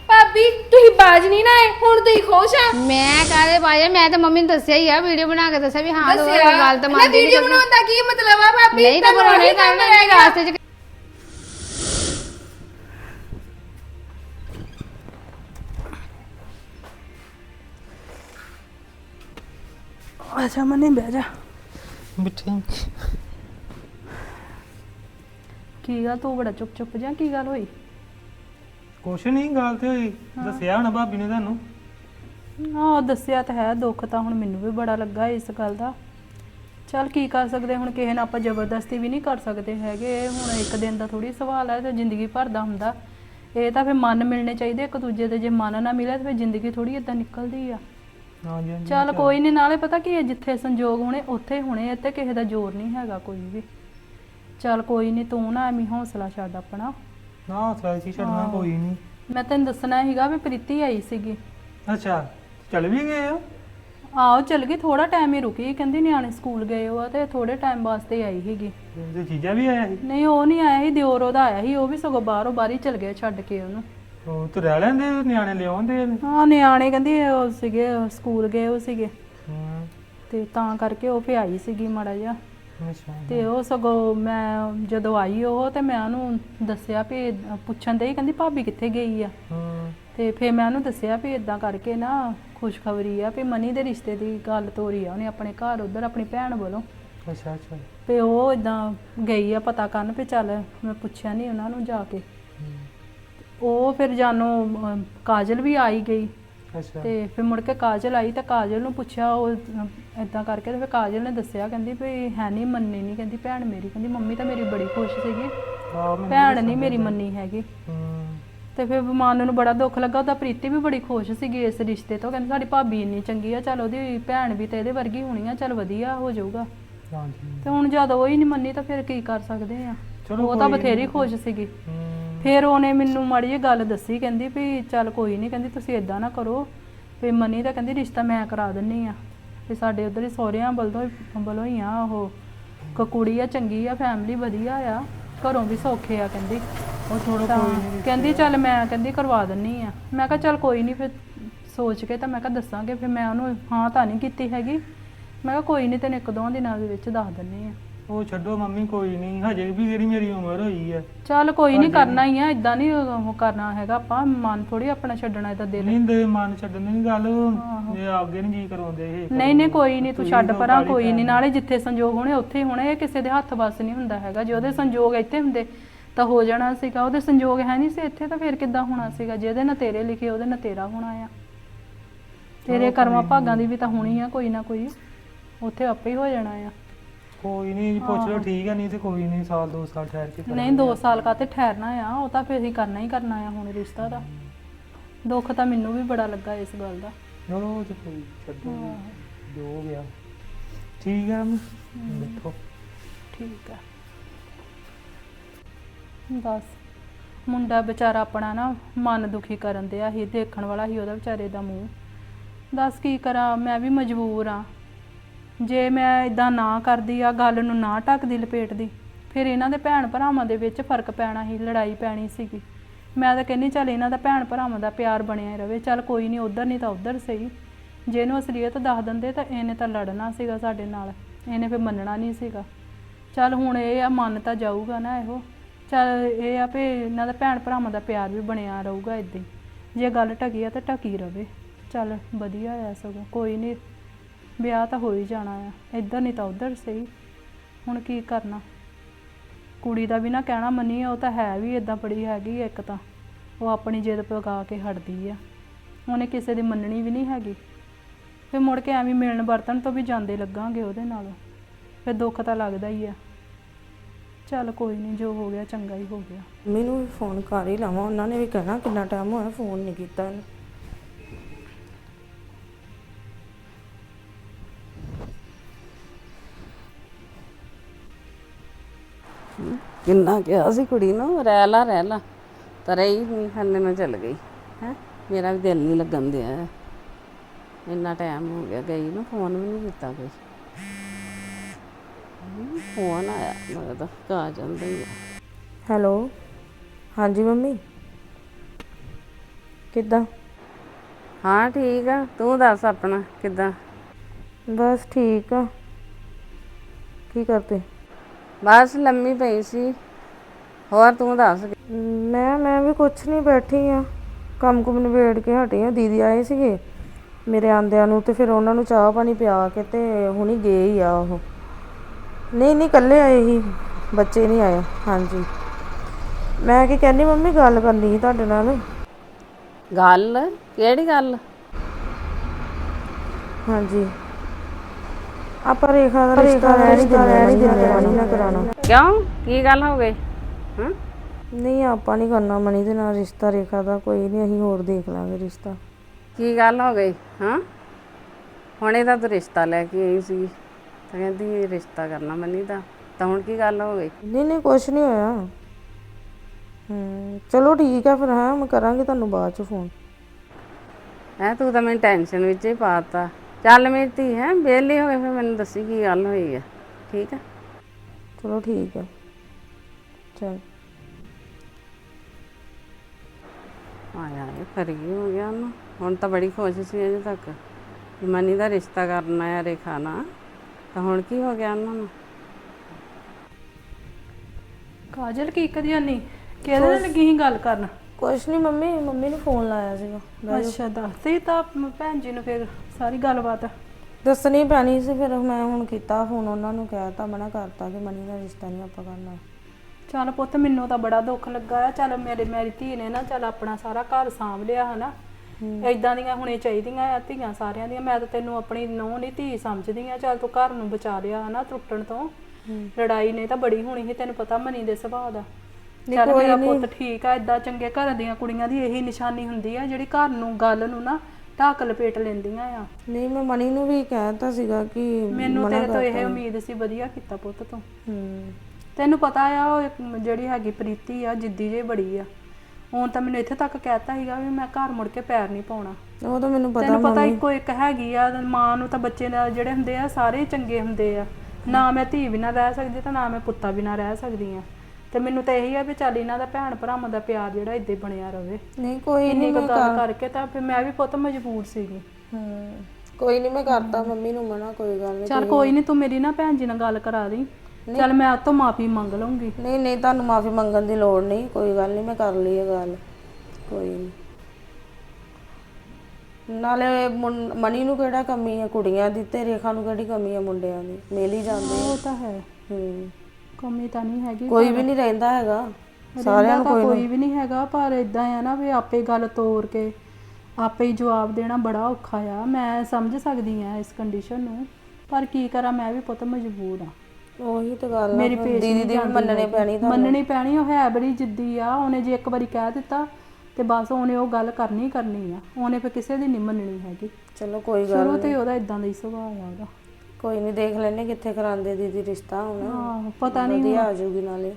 ਭਾਬੀ ਤੁਸੀਂ ਬਾਜ ਨਹੀਂ ਨਾ ਆਏ ਹੁਣ ਤੁਸੀਂ ਖੁਸ਼ ਆ। ਮੈਂ ਕਾਹਦੇ ਪਾਇਆ ਮੈਂ ਤਾਂ ਮੰਮੀ ਨੂੰ ਦੱਸਿਆ ਹੀ ਆ ਵੀਡੀਓ ਬਣਾ ਕੇ ਦੱਸਿਆ ਵੀ ਹਾਂ ਤੂੰ ਦੱਸਿਆ? ਗੱਲ ਤਾਂ ਮੈਂ ਮੰਨਦੀ ਵੀਡੀਓ ਨਹੀਂ ਬਣਾਉਣ ਦਾ ਕੀ ਮਤਲਬ ਆ ਭਾਬੀ? ਨਹੀਂ ਤਾਂ ਤੁਹਾਨੂੰ ਬਣਾਉਣੇ ਕੰਮ ਕਰਨਾ ਰਹੇਗਾ। ਰਾਸਤੇ 'ਚ ਅੱਛਾ ਮਨੇ ਬਹਿ ਜਾ। ਬਿੱਠੇ। ਕੀ ਗੱਲ ਤੂੰ ਬੜਾ ਚੁੱਪ ਚੁੱਪ ਜਾਂ ਕੀ ਗੱਲ ਹੋਈ? ਕੁਛ ਨਹੀਂ ਗੱਲ ਤੇ ਹੋਈ। ਦੱਸਿਆ ਹੁਣ ਭਾਬੀ ਨੇ ਤੁਹਾਨੂੰ? ਹਾਂ ਦੱਸਿਆ ਤਾਂ ਹੈ ਦੁੱਖ ਤਾਂ ਹੁਣ ਮੈਨੂੰ ਵੀ ਬੜਾ ਲੱਗਾ ਇਸ ਗੱਲ ਦਾ। ਚੱਲ ਕੀ ਕਰ ਸਕਦੇ ਹੁਣ ਕਿਸੇ ਨਾਲ ਆਪਾਂ ਜ਼ਬਰਦਸਤੀ ਵੀ ਨਹੀਂ ਕਰ ਸਕਦੇ ਹੈਗੇ। ਇਹ ਹੁਣ ਇੱਕ ਦਿਨ ਦਾ ਥੋੜੀ ਸਵਾਲ ਹੈ ਤੇ ਜ਼ਿੰਦਗੀ ਭਰ ਦਾ ਹੁੰਦਾ। ਇਹ ਤਾਂ ਫਿਰ ਮਨ ਮਿਲਣੇ ਚਾਹੀਦੇ ਇੱਕ ਦੂਜੇ ਦੇ ਜੇ ਮਨ ਨਾ ਮਿਲੇ ਤਾਂ ਫਿਰ ਜ਼ਿੰਦਗੀ ਥੋੜੀ ਇਦਾਂ ਨਿਕਲਦੀ ਆ। ਹਾਂਜੀ ਹਾਂਜੀ ਚੱਲ ਕੋਈ ਨਹੀਂ ਨਾਲੇ ਪਤਾ ਕੀ ਹੈ ਜਿੱਥੇ ਸੰਜੋਗ ਹੋਣੇ ਉੱਥੇ ਹੋਣੇ ਇੱਥੇ ਕਿਸੇ ਦਾ ਜ਼ੋਰ ਨਹੀਂ ਹੈਗਾ ਕੋਈ ਵੀ। ਚੱਲ ਕੋਈ ਨਹੀਂ ਤੂੰ ਨਾ ਐਵੇਂ ਹੌਸਲਾ ਛੱਡ ਆਪਣਾ। ਨਾ ਹੌਸਲਾ ਸੀ ਛੱਡਣਾ ਹਾਂ। ਕੋਈ ਨਹੀਂ ਮੈਂ ਤੈਨੂੰ ਦੱਸਣਾ ਸੀਗਾ ਵੀ ਪ੍ਰੀਤੀ ਆਈ ਸੀਗੀ। ਅੱਛਾ ਚੱਲ ਵੀ ਗਏ ਹੋ? ਆਓ ਚੱਲ ਗਈ ਥੋੜਾ ਟਾਈਮ ਹੀ ਰੁਕੀ ਕਹਿੰਦੀ ਨਿਆਣੇ ਸਕੂਲ ਗਏ ਹੋ ਆ ਤੇ ਥੋੜੇ ਟਾਈਮ ਵਾਸਤੇ ਆਈ ਸੀਗੀ। ਤੇ ਜੀਜਾ ਵੀ ਆਇਆ ਸੀ? ਨਹੀਂ ਉਹ ਨਹੀਂ ਆਇਆ ਸੀ ਦਿਓਰ ਉਹਦਾ ਆਇਆ ਸੀ ਉਹ ਵੀ ਸਗੋਂ ਬਾਹਰੋਂ ਬਾਹਰ ਹੀ ਚਲ ਗਿਆ ਛੱਡ ਕੇ ਉਹਨੂੰ। ਉਹ ਤੂੰ ਰਹਿ ਲੈਂਦੇ ਨਿਆਣੇ ਲਿਆਉਂਦੇ ਨੇ ਹਾਂ ਨਿਆਣੇ ਕਹਿੰਦੀ ਉਹ ਸੀਗੇ ਸਕੂਲ ਗਏ ਉਹ ਸੀਗੇ। ਹਾਂ। ਤੇ ਤਾਂ ਕਰਕੇ ਉਹ ਫੇ ਆਈ ਸੀਗੀ ਮਾੜਾ ਜਿਹਾ। ਅੱਛਾ। ਤੇ ਉਹ ਸਗੋਂ ਮੈਂ ਜਦੋਂ ਆਈ ਉਹ ਤੇ ਮੈਂ ਉਹਨੂੰ ਦੱਸਿਆ ਵੀ ਪੁੱਛਣ ਦੇ ਕਹਿੰਦੀ ਭਾਬੀ ਕਿੱਥੇ ਗਈ ਆ? ਹਾਂ। ਤੇ ਫੇ ਮੈਂ ਉਹਨੂੰ ਦੱਸਿਆ ਵੀ ਇਦਾਂ ਕਰਕੇ ਨਾ ਖੁਸ਼ਖਬਰੀ ਆ ਵੀ ਮਨੀ ਦੇ ਰਿਸ਼ਤੇ ਦੀ ਗੱਲ ਤੋਰੀ ਆ ਉਹਨੇ ਆਪਣੇ ਘਰ ਉਧਰ ਆਪਣੀ ਭੈਣ ਵੱਲੋਂ। ਅੱਛਾ ਅੱਛਾ। ਤੇ ਉਹ ਇਦਾਂ ਗਈ ਆ ਪਤਾ ਕਰਨ ਵੀ ਚੱਲ ਮੈਂ ਪੁੱਛਿਆ ਨਹੀਂ ਉਹਨਾਂ ਨੂੰ ਜਾ ਕੇ। ਉਹ ਫਿਰ ਜਾਨੋ ਅਮ, ਕਾਜਲ ਵੀ ਆਈ ਗਈ। ਅੱਛਾ। ਤੇ ਫਿਰ ਮੁੜ ਕੇ ਕਾਜਲ ਆਈ ਤਾਂ ਕਾਜਲ ਨੂੰ ਪੁੱਛਿਆ ਉਹ ਇਦਾਂ ਕਰਕੇ ਤੇ ਫਿਰ ਕਾਜਲ ਨੇ ਦੱਸਿਆ ਕਹਿੰਦੀ ਵੀ ਹੈ ਨਹੀਂ ਮੰਨੀ ਨਹੀਂ ਕਹਿੰਦੀ ਭੈਣ ਮੇਰੀ ਕਹਿੰਦੀ ਮੰਮੀ ਤਾਂ ਮੇਰੀ ਬੜੀ ਖੁਸ਼ ਸੀਗੀ। ਹਾਂ ਮੈਨੂੰ ਭੈਣ ਨਹੀਂ ਮੇਰੀ ਮੰਨੀ ਹੈਗੀ। ਹੂੰ। ਤੇ ਫਿਰ ਮਨ ਨੂੰ ਬੜਾ ਦੁੱਖ ਲੱਗਾ ਉਹਦਾ ਪ੍ਰੀਤੀ ਵੀ ਬੜੀ ਖੁਸ਼ ਸੀਗੀ ਇਸ ਰਿਸ਼ਤੇ ਤੋਂ ਕਹਿੰਦੀ ਸਾਡੀ ਭਾਬੀ ਇੰਨੀ ਚੰਗੀ ਆ ਚਲ ਉਹਦੀ ਭੈਣ ਵੀ ਤੇ ਇਹਦੇ ਵਰਗੀ ਹੋਣੀ ਆ ਚਲ ਵਧੀਆ ਹੋ ਜਾਊਗਾ। ਹਾਂਜੀ। ਤੇ ਹੁਣ ਜਦ ਉਹ ਹੀ ਨਹੀਂ ਮੰਨੀ ਤਾਂ ਫਿਰ ਕੀ ਕਰ ਸਕਦੇ ਆ? ਚਲੋ ਉਹ ਤਾਂ ਕੋਈ ਬਥੇਰੀ ਖੁਸ਼ ਸੀਗੀ। ਹੂੰ। ਫਿਰ ਉਹਨੇ ਮੈਨੂੰ ਮਾੜੀ ਜਿਹੀ ਗੱਲ ਦੱਸੀ ਕਹਿੰਦੀ ਵੀ ਚੱਲ ਕੋਈ ਨਹੀਂ ਕਹਿੰਦੀ ਤੁਸੀਂ ਇਦਾਂ ਨਾ ਕਰੋ ਵੀ ਮਨੀ ਤਾਂ ਕਹਿੰਦੀ ਰਿਸ਼ਤਾ ਮੈਂ ਕਰਾ ਦਿੰਨੀ ਆ ਵੀ ਸਾਡੇ ਉਧਰ ਹੀ ਸਹੁਰਿਆਂ ਹੀ ਵੱਲੋਂ ਹੀ ਆ ਉਹ ਕ ਕੁੜੀ ਆ ਚੰਗੀ ਆ ਫੈਮਿਲੀ ਵਧੀਆ ਆ ਘਰੋਂ ਵੀ ਸੌਖੇ ਆ ਕਹਿੰਦੀ। ਉਹ ਥੋੜਾ ਤਾਂ ਕਹਿੰਦੀ ਚੱਲ ਮੈਂ ਕਹਿੰਦੀ ਕਰਵਾ ਦਿੰਨੀ ਆ। ਮੈਂ ਕਿਹਾ ਚੱਲ ਕੋਈ ਨਹੀਂ ਫਿਰ ਸੋਚ ਕੇ ਤਾਂ ਮੈਂ ਕਿਹਾ ਦੱਸਾਂਗੇ ਫਿਰ ਮੈਂ ਉਹਨੂੰ ਹਾਂ ਤਾਂ ਨਹੀਂ ਕੀਤੀ ਹੈਗੀ। ਮੈਂ ਕਿਹਾ ਕੋਈ ਨਹੀਂ ਤੈਨੂੰ ਇੱਕ ਦੋ ਦਿਨਾਂ ਦੇ ਵਿੱਚ ਦੱਸ ਦਿੰਨੀ ਆ। ਉਹ ਛੱਡੋ ਮੰਮੀ ਕੋਈ ਨਹੀਂ ਹਜੇ ਵੀ ਜਿਹੜੀ ਮੇਰੀ ਉਮਰ ਹੋਈ ਹੈ। ਚੱਲ ਕੋਈ ਨਹੀਂ ਕਰਨਾ ਹੀ ਆ। ਇਦਾਂ ਨਹੀਂ ਉਹ ਕਰਨਾ ਹੈਗਾ ਆਪਾਂ। ਮਨ ਥੋੜੀ ਆਪਣਾ ਛੱਡਣਾ ਇਹਦਾ ਦਿਲ। ਨਹੀਂ ਦੇ ਮਨ ਛੱਡਣ ਦੀ ਗੱਲ। ਇਹ ਅੱਗੇ ਨਹੀਂ ਜੀ ਕਰਾਉਂਦੇ ਇਹ। ਨਹੀਂ ਨਹੀਂ ਕੋਈ ਨਹੀਂ ਤੂੰ ਛੱਡ ਤਾਂ ਪਰਾਂ ਕੋਈ ਨਹੀਂ। ਨਾਲੇ ਜਿੱਥੇ ਸੰਜੋਗ ਹੋਣੇ ਉੱਥੇ ਹੀ ਹੋਣੇ। ਇਹ ਕਿਸੇ ਦੇ ਹੱਥ ਵੱਸ ਨਹੀਂ ਹੁੰਦਾ ਹੈਗਾ। ਜੇ ਉਹਦੇ ਸੰਜੋਗ ਇੱਥੇ ਹੁੰਦੇ ਤਾਂ ਹੋ ਜਾਣਾ ਸੀਗਾ। ਉਹਦੇ ਸੰਜੋਗ ਹੈ ਨਹੀਂ ਸੀ ਇੱਥੇ ਤਾਂ ਫਿਰ ਕਿੱਦਾਂ ਹੋਣਾ ਸੀਗਾ? ਜਿਹਦੇ ਨਾਲ ਤੇਰੇ ਲਿਖੇ ਉਹਦੇ ਨਾਲ ਤੇਰਾ ਹੋਣਾ ਆ। ਤੇਰੇ ਕਰਮਾਂ ਭਾਗਾਂ ਦੀ ਵੀ ਤਾਂ ਹੋਣੀ ਆ ਕੋਈ ਨਾ ਕੋਈ। ਉੱਥੇ ਆਪੇ ਹੀ ਹੋ ਜਾਣਾ ਆ। ਕੋਈ ਨਹੀਂ ਪੁੱਛ ਲਓ ਠੀਕ ਹੈ ਨਹੀਂ ਤੇ ਕੋਈ ਨਹੀਂ ਸਾਲ ਦੋ ਸਾਲ ਠਹਿਰ ਕੇ ਨਹੀਂ 2 ਸਾਲ ਕਾਤੇ ਠਹਿਰਨਾ ਆ ਉਹ ਤਾਂ ਫਿਰ ਹੀ ਕਰਨਾ ਹੀ ਕਰਨਾ ਆ ਹੁਣ ਰਿਸ਼ਤਾ ਦਾ ਦੁੱਖ ਤਾਂ ਮੈਨੂੰ ਵੀ ਬੜਾ ਲੱਗਾ ਇਸ ਗੱਲ ਦਾ। ਚਲੋ ਤੇ ਕੋਈ ਛੱਡੋ ਜੋ ਹੋ ਗਿਆ। ਠੀਕ ਹੈ ਮੰਮੀ ਬੈਠੋ। ਠੀਕ ਆ। ਬਸ। ਮੁੰਡਾ ਵਿਚਾਰਾ ਆਪਣਾ ਨਾ ਮਨ ਦੁਖੀ ਕਰਨ ਦਿਆ ਸੀ ਦੇਖਣ ਵਾਲਾ ਸੀ ਉਹਦਾ ਵਿਚਾਰੇ ਦਾ ਮੂੰਹ। ਦੱਸ ਕੀ ਕਰਾਂ ਮੈਂ ਵੀ ਮਜਬੂਰ ਆ। ਜੇ ਮੈਂ ਇਦਾਂ ਨਾ ਕਰਦੀ ਆ ਗੱਲ ਨੂੰ ਨਾ ਢੱਕਦੀ ਲਪੇਟਦੀ ਫਿਰ ਇਹਨਾਂ ਦੇ ਭੈਣ ਭਰਾਵਾਂ ਦੇ ਵਿੱਚ ਫ਼ਰਕ ਪੈਣਾ ਸੀ, ਲੜਾਈ ਪੈਣੀ ਸੀਗੀ। ਮੈਂ ਤਾਂ ਕਹਿੰਨੀ ਚੱਲ ਇਹਨਾਂ ਦਾ ਭੈਣ ਭਰਾਵਾਂ ਦਾ ਪਿਆਰ ਬਣਿਆ ਰਵੇ, ਚੱਲ ਕੋਈ ਨਹੀਂ, ਉਧਰ ਨਹੀਂ ਤਾਂ ਉਧਰ ਸਹੀ। ਜੇ ਇਹਨੂੰ ਅਸਲੀਅਤ ਦੱਸ ਦਿੰਦੇ ਤਾਂ ਇਹਨੇ ਤਾਂ ਲੜਨਾ ਸੀਗਾ ਸਾਡੇ ਨਾਲ, ਇਹਨੇ ਫਿਰ ਮੰਨਣਾ ਨਹੀਂ ਸੀਗਾ। ਚੱਲ ਹੁਣ ਇਹ ਆ, ਮੰਨ ਤਾਂ ਜਾਊਗਾ ਨਾ ਇਹੋ। ਚੱਲ ਇਹ ਆ ਵੀ ਇਹਨਾਂ ਦਾ ਭੈਣ ਭਰਾਵਾਂ ਦਾ ਪਿਆਰ ਵੀ ਬਣਿਆ ਰਹੂਗਾ ਇਦਾਂ ਹੀ। ਜੇ ਗੱਲ ਢਕੀ ਆ ਤਾਂ ਢਕੀ ਰਵੇ। ਚੱਲ ਵਧੀਆ ਆ ਸਗੋਂ, ਕੋਈ ਨਹੀਂ ਵਿਆਹ ਤਾਂ ਹੋ ਹੀ ਜਾਣਾ ਆ। ਇੱਧਰ ਨਹੀਂ ਤਾਂ ਉੱਧਰ ਸਹੀ। ਹੁਣ ਕੀ ਕਰਨਾ? ਕੁੜੀ ਦਾ ਵੀ ਨਾ ਕਹਿਣਾ ਮੰਨੀ ਉਹ ਤਾਂ ਹੈ ਵੀ ਇਦਾਂ ਬੜੀ ਹੈਗੀ ਆ ਇੱਕ ਤਾਂ। ਉਹ ਆਪਣੀ ਜਿੱਦ ਪਗਾ ਕੇ ਹਟਦੀ ਆ। ਉਹਨੇ ਕਿਸੇ ਦੀ ਮੰਨਣੀ ਵੀ ਨਹੀਂ ਹੈਗੀ। ਫਿਰ ਮੁੜ ਕੇ ਐਵੇਂ ਮਿਲਣ ਵਰਤਣ ਤੋਂ ਵੀ ਜਾਂਦੇ ਲੱਗਾਂਗੇ ਉਹਦੇ ਨਾਲ। ਫਿਰ ਦੁੱਖ ਤਾਂ ਲੱਗਦਾ ਹੀ ਆ। ਚੱਲ ਕੋਈ ਨਹੀਂ, ਜੋ ਹੋ ਗਿਆ ਚੰਗਾ ਹੀ ਹੋ ਗਿਆ। ਮੈਨੂੰ ਵੀ ਫੋਨ ਕਰ ਹੀ ਲਵਾਂ। ਉਹਨਾਂ ਨੇ ਵੀ ਕਹਿਣਾ ਕਿੰਨਾ ਟਾਈਮ ਹੋਇਆ, ਫੋਨ ਨਹੀਂ ਕੀਤਾ ਇਹਨੇ। ਕਿੰਨਾ ਕਿਹਾ ਸੀ ਕੁੜੀ ਨੂੰ ਰਹਿ ਲਾ ਰਹਿ ਲਾ। ਤਾਂ ਰਹੀ ਨਹੀਂ ਹੰਨੇ ਨੂੰ ਚਲ ਗਈ। ਹੈ? ਮੇਰਾ ਵੀ ਦਿਲ ਨਹੀਂ ਲੱਗਣ ਦਿਆ। ਇੰਨਾ ਟਾਈਮ ਹੋ ਗਿਆ ਗਈ ਨੂੰ ਫੋਨ ਵੀ ਨਹੀਂ ਕੀਤਾ ਕੋਈ। ਫੋਨ ਆਇਆ ਲੱਗਦਾ ਕਾ ਜਾਂਦਾ ਹੀ ਹੈਲੋ? ਹਾਂਜੀ ਮੰਮੀ? ਕਿੱਦਾਂ? ਹਾਂ ਠੀਕ ਆ। ਤੂੰ ਦੱਸ ਆਪਣਾ ਕਿੱਦਾਂ? ਬਸ ਠੀਕ ਆ। ਕੀ ਕਰਦੇ? ਬਸ ਲੰਮੀ ਪਈ ਸੀ। ਹੋਰ ਤੂੰ ਦੱਸ ਮੈਂ ਮੈਂ ਵੀ ਕੁਛ ਨਹੀਂ ਬੈਠੀ ਆ। ਕੰਮ ਕੁਮ ਨਿਬੇੜ ਕੇ ਹਟੀ ਆ। ਦੀਦੀ ਆਏ ਸੀਗੇ ਮੇਰੇ ਆਂਦਿਆਂ ਨੂੰ ਤੇ ਫਿਰ ਉਹਨਾਂ ਨੂੰ ਚਾਹ ਪਾਣੀ ਪਿਆ ਕੇ ਤੇ ਹੁਣੀ ਗਏ ਹੀ ਆ ਉਹ। ਨਹੀਂ ਨਹੀਂ ਇਕੱਲੇ ਆਏ ਹੀ ਬੱਚੇ ਨਹੀਂ ਆਏ। ਹਾਂਜੀ। ਮੈਂ ਕੀ ਕਹਿੰਦੀ ਮੰਮੀ ਗੱਲ ਕਰਨੀ ਸੀ ਤੁਹਾਡੇ ਨਾਲ। ਗੱਲ? ਕਿਹੜੀ ਗੱਲ? ਹਾਂਜੀ। ਆਪਾਂ ਰੇਖਾ ਦਾ ਰਿਸ਼ਤਾ ਰਹਿਣ ਹੀ ਰਹਿਣ ਹੀ ਦਿੰਦੇ ਮਨੀ ਨਾਲ ਕਰਾਉਣਾ। ਕਿਉਂ? ਕੀ ਗੱਲ ਹੋ ਗਈ? ਹਾਂ? ਨਹੀਂ ਆਪਾਂ ਨਹੀਂ ਕਰਨਾ ਮਨੀ ਦੇ ਨਾਲ ਰਿਸ਼ਤਾ ਰੇਖਾ ਦਾ ਕੋਈ ਨਹੀਂ ਅਸੀਂ ਹੋਰ ਦੇਖ ਲਾਂਗੇ ਰਿਸ਼ਤਾ। ਕੀ ਗੱਲ ਹੋ ਗਈ? ਹਾਂ? ਹੁਣੇ ਤਾਂ ਤੂੰ ਰਿਸ਼ਤਾ ਲੈ ਕੇ ਆਈ ਸੀ। ਤਾਂ ਕਹਿੰਦੀ ਰਿਸ਼ਤਾ ਕਰਨਾ ਮੰਨੀ ਦਾ। ਤਾਂ ਹੁਣ ਕੀ ਗੱਲ ਹੋ ਗਈ? ਨਹੀਂ ਨਹੀਂ ਕੁਛ ਨਹੀਂ ਹੋਇਆ। ਹੂੰ ਚਲੋ ਠੀਕ ਆ ਫਿਰ ਹਾਂ ਮੈਂ ਕਰਾਂਗੀ ਤੁਹਾਨੂੰ ਬਾਅਦ ਚ ਫੋਨ ਹੈ ਤੂੰ ਤਾਂ ਮੈਨੂੰ ਟੈਨਸ਼ਨ ਵਿੱਚ ਹੀ ਪਾਤਾ ਚੱਲ ਮੇਰੀ ਧੀ ਹੈ ਵਿਹਲੀ ਹੋ ਗਈ ਫਿਰ ਮੈਨੂੰ ਦੱਸੀ ਕੀ ਗੱਲ ਹੋਈ ਹੈ। ਠੀਕ ਹੈ? ਚਲੋ ਠੀਕ ਆ ਚਲ। ਆਇਆ ਇਹ ਫਰੀ ਹੋ ਗਿਆ ਉਹਨੂੰ। ਹੁਣ ਤਾਂ ਬੜੀ ਖੁਸ਼ ਸੀ ਅਜੇ ਤੱਕ। ਕਿ ਮਨੀ ਦਾ ਰਿਸ਼ਤਾ ਕਰਨਾ ਹੈ ਰੇਖਾ ਨਾਲ। ਤਾਂ ਹੁਣ ਕੀ ਹੋ ਗਿਆ ਉਹਨਾਂ ਨੂੰ? ਕਾਜਲ ਕੀ ਕਰੀ ਜਾਨੀ ਕਿਹਦੇ ਨਾਲ ਲੱਗੀ ਸੀ ਗੱਲ ਕਰਨ? ਕੁਛ ਨਹੀਂ ਮੰਮੀ ਮੰਮੀ ਨੂੰ ਫੋਨ ਲਾਇਆ ਸੀਗਾ। ਅੱਛਾ ਦੱਸਦੀ ਤਾਂ ਮ- ਭੈਣ ਜੀ ਨੂੰ ਫਿਰ ਸਾਰੀ ਗੱਲਬਾਤ। ਦੱਸਣੀ ਪੈਣੀ ਸੀ ਫਿਰ ਮੈਂ ਹੁਣ ਕੀਤਾ ਫੋਨ ਉਹਨਾਂ ਨੂੰ ਕਹਿਤਾ ਮਨਾ ਕਰਤਾ ਕਿ ਮਨੀ ਦਾ ਰਿਸ਼ਤਾ ਨਹੀਂ ਆਪਾਂ ਕਰਨਾ। ਚੱਲ ਪੁੱਤ ਮੈਨੂੰ ਤਾਂ ਬੜਾ ਦੁੱਖ ਲੱਗਾ ਆ। ਚੱਲ ਮੇਰੇ ਮੇਰੀ ਧੀ ਨੇ ਨਾ ਚੱਲ ਆਪਣਾ ਸਾਰਾ ਘਰ ਸਾਂਭ ਲਿਆ ਹਨਾ? ਇਦਾਂ ਦੀਆਂ ਹੁਣੇ ਚਾਹੀਦੀਆਂ ਆ ਧੀਆਂ ਸਾਰਿਆਂ ਦੀਆਂ। ਮੈਂ ਤਾਂ ਤੈਨੂੰ ਆਪਣੀ ਨੂੰਹ ਨਹੀਂ ਧੀ ਸਮਝਦੀ ਆ। ਚੱਲ ਤੂੰ ਘਰ ਨੂੰ ਬਚਾ ਲਿਆ ਹਨਾ ਟੁੱਟਣ ਤੋਂ। ਲੜਾਈ ਨੇ ਤਾਂ ਬੜੀ ਹੋਣੀ ਸੀ ਤੈਨੂੰ ਪਤਾ ਮਨੀ ਦੇ ਸੁਭਾਅ ਦਾ। ਚੱਲ ਮੇਰਾ ਪੁੱਤ ਠੀਕ ਆ ਇਦਾਂ ਚੰਗੇ ਘਰ ਦੀਆਂ ਕੁੜੀਆਂ ਦੀ ਇਹੀ ਨਿਸ਼ਾਨੀ ਹੁੰਦੀ ਆ ਜਿਹੜੀ ਘਰ ਨੂੰ ਗੱਲ ਨੂੰ ਨਾ ਢੱਕ ਲਪੇਟ ਲੈਂਦੀਆਂ ਆ। ਨਹੀਂ ਮੈਂ ਮਨੀ ਨੂੰ ਵੀ ਕਹਿਤਾ ਸੀਗਾ ਕਿ ਮੈਨੂੰ ਤੇਰੇ ਤੋਂ ਇਹ ਉਮੀਦ ਸੀ ਵਧੀਆ ਕੀਤਾ ਪੁੱਤ ਤੂੰ। ਹੂੰ। ਤੈਨੂੰ ਪਤਾ ਆ ਉਹ ਇੱਕ ਜਿਹੜੀ ਹੈਗੀ ਪ੍ਰੀਤੀ ਆ ਜਿੱਦੀ ਜੇ ਬੜੀ ਆ। ਹੁਣ ਤਾਂ ਮੈਨੂੰ ਇੱਥੇ ਤੱਕ ਕਹਿਤਾ ਸੀਗਾ ਵੀ ਮੈਂ ਘਰ ਮੁੜ ਕੇ ਪੈਰ ਨਹੀਂ ਪਾਉਣਾ। ਉਹ ਤਾਂ ਮੈਨੂੰ ਪਤਾ ਤੈਨੂੰ ਪਤਾ ਇੱਕੋ ਇੱਕ ਹੈਗੀ ਆ ਮਾਂ ਨੂੰ ਤਾਂ ਬੱਚੇ ਦਾ ਜਿਹੜੇ ਹੁੰਦੇ ਆ ਸਾਰੇ ਚੰਗੇ ਹੁੰਦੇ ਆ। ਨਾ ਮੈਂ ਧੀ ਬਿਨਾਂ ਰਹਿ ਸਕਦੀ ਤੇ ਨਾ ਮੈਂ ਪੁੱਤਾ ਬਿਨਾਂ ਰਹਿ ਸਕਦੀ ਆ। ਤੇ ਮੈਨੂੰ ਤਾਂ ਇਹੀ ਆ ਵੀ ਚੱਲ ਇਹਨਾਂ ਦਾ ਭੈਣ ਭਰਾਵਾਂ ਦਾ ਪਿਆਰ ਜਿਹੜਾ ਇੱਦਾਂ ਬਣਿਆ ਰਵੇ। ਨਹੀਂ ਕੋਈ ਇੰਨੀ ਕੁ ਗੱਲ ਕਰਕੇ ਤਾਂ ਫਿਰ ਮੈਂ ਵੀ ਪੁੱਤ ਮਜਬੂਰ ਸੀਗੀ। ਹੂੰ ਕੋਈ ਨਹੀਂ ਮੈਂ ਕਰਤਾ ਮੰਮੀ ਨੂੰ ਮਨਾ ਕੋਈ ਗੱਲ ਨਹੀਂ ਚੱਲ ਕੋਈ ਨਹੀਂ ਤੂੰ ਮੇਰੀ ਨਾ ਭੈਣ ਜੀ ਨਾਲ ਗੱਲ ਕਰਾ ਦੇ। ਚੱਲ ਮੈਂ ਉਹ ਤੋਂ ਮਾਫੀ ਮੰਗ ਲਵਾਂਗੀ ਨਹੀਂ ਨਹੀਂ ਤੁਹਾਨੂੰ ਮਾਫੀ ਮੰਗਣ ਦੀ ਲੋੜ ਨਹੀਂ ਕੋਈ ਗੱਲ ਨਹੀਂ ਮੈਂ ਕਰ ਲਈ ਇਹ ਗੱਲ। ਕੋਈ ਨਹੀਂ ਨਾਲੇ ਮੁੰ- ਮਣੀ ਨੂੰ ਕਿਹੜਾ ਕਮੀ ਹੈ ਕੁੜੀਆਂ ਦੀ ਤੇ ਰੇਖਾ ਨੂੰ ਕਿਹੜੀ ਕਮੀ ਹੈ ਮੁੰਡਿਆਂ ਦੀ ਮਿਲ ਹੀ ਜਾਂਦੇ ਉਹ ਤਾਂ ਹੈ। ਹੂੰ। ਕਮੀ ਤਾਂ ਨਹੀਂ ਹੈਗੀ ਕੋਈ ਵੀ ਨਹੀਂ ਰਹਿੰਦਾ ਹੈਗਾ। ਸਾਰਿਆਂ ਨੂੰ ਕੋਈ ਵੀ ਨਹੀਂ ਹੈਗਾ ਪਰ ਇਦਾਂ ਆ ਨਾ ਵੀ ਆਪੇ ਗੱਲ ਤੋਰ ਕੇ ਆਪੇ ਹੀ ਜਵਾਬ ਦੇਣਾ ਬੜਾ ਔਖਾ ਆ। ਮੈਂ ਸਮਝ ਸਕਦੀ ਆ ਇਸ ਕੰਡੀਸ਼ਨ ਨੂੰ ਪਰ ਕੀ ਕਰਾਂ ਮੈਂ ਵੀ ਪੁੱਤ ਮਜਬੂਰ ਆ। ਉਹੀ ਤਾਂ ਗੱਲ ਆ। ਮੇਰੀ ਪੇਸ਼ ਦੀਦੀ ਦੀ ਮੰਨਣੀ ਪੈਣੀ ਤਾਂ ਮੰਨਣੀ ਪੈਣੀ ਉਹ ਹੈ ਬੜੀ ਜਿੱਦੀ ਆ। ਉਹਨੇ ਜੇ ਇੱਕ ਵਾਰੀ ਕਹਿ ਦਿੱਤਾ ਤੇ ਬਸ ਉਹਨੇ ਉਹ ਗੱਲ ਕਰਨੀ ਕਰਨੀ ਆ। ਉਹਨੇ ਫਿਰ ਕਿਸੇ ਦੀ ਨਹੀਂ ਮੰਨਣੀ ਹੈਗੀ। ਚਲੋ ਕੋਈ ਗੱਲ ਸ਼ੁਰੂ ਤੋਂ ਉਹਦਾ ਇਦਾਂ ਦਾ ਹੀ ਸੁਭਾਅ ਆ ਉਹਦਾ। ਕੋਈ ਨਹੀਂ ਦੇਖ ਲੈਣੇ ਕਿੱਥੇ ਕਰਾਉਂਦੇ ਦੀਦੀ ਰਿਸ਼ਤਾ ਹੁਣ। ਆਹੋ ਪਤਾ ਨਹੀਂ ਵਧੀਆ ਆ ਜਾਊਗੀ ਨਾਲੇ।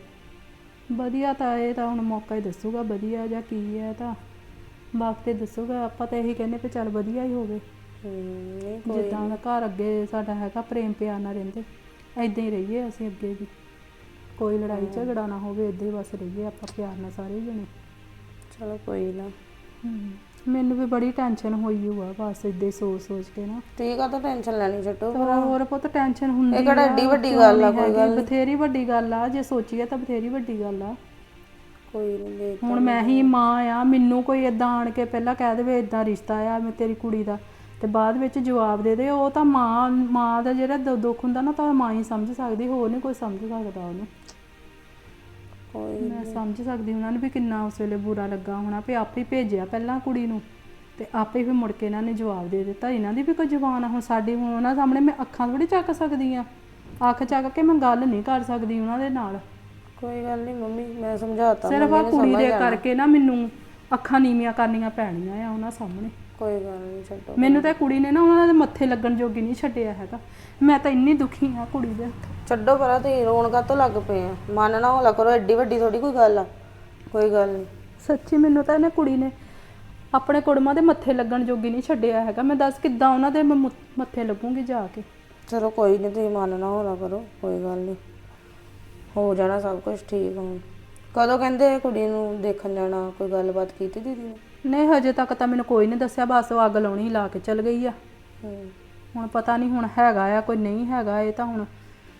ਵਧੀਆ ਤਾਂ ਇਹ ਤਾਂ ਹੁਣ ਮੌਕਾ ਹੀ ਦੱਸੂਗਾ ਵਧੀਆ ਜਾਂ ਕੀ ਹੈ ਤਾਂ। ਵਕਤ ਹੀ ਦੱਸੂਗਾ ਆਪਾਂ ਤਾਂ ਇਹੀ ਕਹਿੰਦੇ ਵੀ ਚੱਲ ਵਧੀਆ ਹੀ ਹੋਵੇ। ਹੂੰ ਨਹੀਂ ਜਿੱਦਾਂ ਦਾ ਘਰ ਅੱਗੇ ਸਾਡਾ ਹੈਗਾ ਪ੍ਰੇਮ ਪਿਆਰ ਨਾਲ ਰਹਿੰਦੇ। ਐਦਾਂ ਹੀ ਰਹੀਏ ਅਸੀਂ ਅੱਗੇ ਵੀ। ਕੋਈ ਲੜਾਈ ਝਗੜਾ ਨਾ ਹੋਵੇ ਏਦਾਂ ਹੀ ਬਸ ਰਹੀਏ ਆਪਾਂ ਪਿਆਰ ਨਾਲ ਸਾਰੇ ਜਣੇ। ਚਲੋ ਕੋਈ ਨਾ। ਹਮ, ਮੈਨੂੰ ਵੀ ਬੜੀ ਟੈਨਸ਼ਨ ਹੋਈ ਹੋਆ ਬਸ ਹੀ ਸੋਚ ਸੋਚ ਕੇ ਨਾ। ਠੀਕ ਆ ਤਾਂ ਟੈਨਸ਼ਨ ਲੈਣੀ ਛੱਡੋ? ਪਰ ਹੋਰ ਪੁੱਤ ਟੈਨਸ਼ਨ ਹੁੰਦੀ ਇਹ ਕਿਹੜਾ ਏਡੀ ਵੱਡੀ ਗੱਲ ਆ, ਕੋਈ ਹੈਗੀ, ਬਥੇਰੀ ਵੱਡੀ ਗੱਲ ਆ ਜੇ ਸੋਚੀਏ ਤਾਂ ਬਥੇਰੀ ਵੱਡੀ ਗੱਲ ਆ। ਕੋਈ ਨਹੀਂ ਦੇਖ ਹੁਣ ਮੈਂ ਹੀ ਮਾਂ ਆ ਮੈਨੂੰ ਕੋਈ ਇਦਾਂ ਆਣ ਕੇ ਪਹਿਲਾਂ ਕਹਿ ਦੇਵੇ ਇਦਾਂ ਰਿਸ਼ਤਾ ਆ ਮੈਂ ਤੇਰੀ ਕੁੜੀ ਦਾ। ਤੇ ਬਾਅਦ ਵਿੱਚ ਜਵਾਬ ਦੇ ਦੇ ਉਹ ਤਾਂ ਮਾਂ ਮਾਂ ਦਾ ਜਿਹੜਾ ਦੁ- ਦੁੱਖ ਹੁੰਦਾ ਨਾ ਤਾਂ ਮਾਂ ਹੀ ਸਮਝ ਸਕਦੀ ਹੋਰ ਨਹੀਂ ਕੋਈ ਸਮਝ ਸਕਦਾ ਉਹਨੂੰ। ਮੈਂ ਸਮਝ ਸਕਦੀ ਉਹਨਾਂ ਨੂੰ ਵੀ ਕਿੰਨਾ ਉਸ ਵੇਲੇ ਬੁਰਾ ਲੱਗਾ ਹੋਣਾ ਵੀ ਆਪੇ ਹੀ ਭੇਜਿਆ ਪਹਿਲਾਂ ਕੁੜੀ ਨੂੰ। ਤੇ ਆਪੇ ਹੀ ਫਿਰ ਮੁੜ ਕੇ ਇਹਨਾਂ ਨੇ ਜਵਾਬ ਦੇ ਦਿੱਤਾ। ਇਹਨਾਂ ਦੀ ਵੀ ਕੋਈ ਜ਼ੁਬਾਨ ਆ ਹੁਣ ਸਾਡੀ ਹੁਣ ਉਹਨਾਂ ਸਾਹਮਣੇ ਮੈਂ ਅੱਖਾਂ ਥੋੜੀ ਚੱਕ ਸਕਦੀ ਆ। ਅੱਖ ਚੱਕ ਕੇ ਮੈਂ ਗੱਲ ਨਹੀਂ ਕਰ ਸਕਦੀ ਉਹਨਾਂ ਦੇ ਨਾਲ। ਕੋਈ ਗੱਲ ਨਹੀਂ ਮੰਮੀ ਮੈਂ ਸਮਝਾਤਾ। ਸਿਰਫ ਆ ਕੁੜੀ ਦੇ ਕਰਕੇ ਨਾ ਮੈਨੂੰ ਅੱਖਾਂ ਨੀਵੀਆਂ ਕਰਨੀਆਂ ਪੈਣੀਆਂ ਆ ਉਹਨਾਂ ਸਾਹਮਣੇ। ਕੋਈ ਗੱਲ ਨਹੀਂ ਛੱਡੋ ਮੈਨੂੰ ਤਾਂ ਕੁੜੀ ਨੇ ਨਾ ਉਹਨਾਂ ਦੇ ਮੱਥੇ ਲੱਗਣ ਜੋਗੀ ਨਹੀਂ ਛੱਡਿਆ ਹੈਗਾ। ਮੈਂ ਤਾਂ ਇੰਨੀ ਦੁਖੀ ਆ ਕੁੜੀ ਦੇ ਛੱਡੋ ਪਰਾਂ ਤੁਸੀਂ ਰੋਣ ਕਾਤੋਂ ਲੱਗ ਪਏ ਆ। ਮਨ ਨਾ ਹੌਲਾ ਕਰੋ ਐਡੀ ਵੱਡੀ ਥੋੜੀ ਕੋਈ ਗੱਲ ਆ। ਕੋਈ ਗੱਲ ਨਹੀਂ ਸੱਚੀ ਮੈਨੂੰ ਤਾਂ ਇਹਨੇ ਕੁੜੀ ਨੇ ਆਪਣੇ ਕੁੜਮਾਂ ਦੇ ਮੱਥੇ ਲੱਗਣ ਜੋਗੀ ਨਹੀਂ ਛੱਡਿਆ ਹੈਗਾ। ਮੈਂ ਦੱਸ ਕਿੱਦਾਂ ਉਹਨਾਂ ਦੇ ਮੈਂ ਮੁ- ਮੱਥੇ ਲੱਗੂੰਗੀ ਜਾ ਕੇ? ਚਲੋ ਕੋਈ ਨਹੀਂ ਤੁਸੀਂ ਮਨ ਨਾ ਹੌਲਾ ਕਰੋ ਕੋਈ ਗੱਲ ਨਹੀਂ ਹੋ ਜਾਣਾ ਸਭ ਕੁਝ ਠੀਕ ਹੁਣ। ਕਦੋਂ ਕਹਿੰਦੇ ਕੁੜੀ ਨੂੰ ਦੇਖਣ ਜਾਣਾ? ਕੋਈ ਗੱਲਬਾਤ ਕੀਤੀ ਦੀਦੀ ਨੇ? ਨਹੀਂ ਹਜੇ ਤੱਕ ਤਾਂ ਮੈਨੂੰ ਕੋਈ ਨਹੀਂ ਦੱਸਿਆ ਬਸ ਉਹ ਅੱਗ ਲਾਉਣੀ ਲਾ ਕੇ ਚਲ ਗਈ ਆ। ਹੂੰ। ਹੁਣ ਪਤਾ ਨਹੀਂ ਹੁਣ ਹੈਗਾ ਆ ਕੋਈ ਨਹੀਂ ਹੈਗਾ ਇਹ ਤਾਂ ਹੁਣ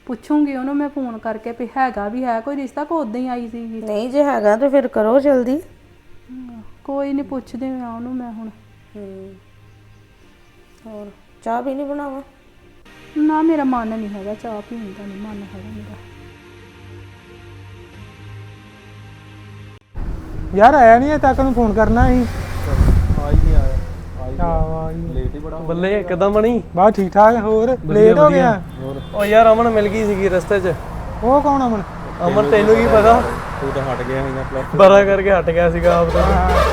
ਪੁੱਛੂੰਗੀ ਉਹਨੂੰ ਮੈਂ ਫੋਨ ਕਰਕੇ ਵੀ ਹੈਗਾ ਵੀ ਹੈ ਕੋਈ ਰਿਸ਼ਤਾ ਕੋ ਉਦਾਂ ਹੀ ਆਈ ਸੀਗੀ ਨਹੀਂ ਜੇ ਹੈਗਾ ਤੇ ਫਿਰ ਕਰੋ ਜਲਦੀ। ਕੋਈ ਨਹੀਂ ਪੁੱਛਦੇ ਆ ਉਹਨੂੰ ਮੈਂ ਹੁਣ। ਹੂੰ। ਹੋਰ ਚਾਹ ਵੀ ਨਹੀਂ ਬਣਾਵਾ? ਨਾ ਮੇਰਾ ਮਨ ਨਹੀਂ ਹੈਗਾ ਚਾਹ ਪੀਣ ਦਾ ਨਹੀਂ ਮਨ ਹੈਗਾ ਮੇਰਾ। ਯਾਰ ਆਇਆ ਨਹੀਂ ਤੱਕ ਨੂੰ ਫੋਨ ਕਰਨਾ ਸੀ। ਆ। ਹੀ ਨਹੀਂ ਆਇਆ ਆ। ਲੇਟ ਹੀ ਬੜਾ ਬੱਲੇ ਕਿਦਾਂ ਬਣੀ ਬਸ ਠੀਕ ਠਾਕ ਹੋਰ ਲੇਟ ਹੋ ਗਿਆ। ਉਹ ਯਾਰ ਅਮਨ ਮਿਲ ਗਈ ਸੀਗੀ ਰਸਤੇ 'ਚ। ਉਹ ਕੌਣ ਅਮਨ? ਅਮਨ ਤੈਨੂੰ ਕੀ ਪਤਾ ਤੂੰ ਤਾਂ ਹਟ ਗਿਆ ਸੀਗਾ ਪਲੱਸ ਬਰਾ ਕਰਕੇ ਹਟ ਗਿਆ ਸੀਗਾ ਆਪ ਤਾਂ।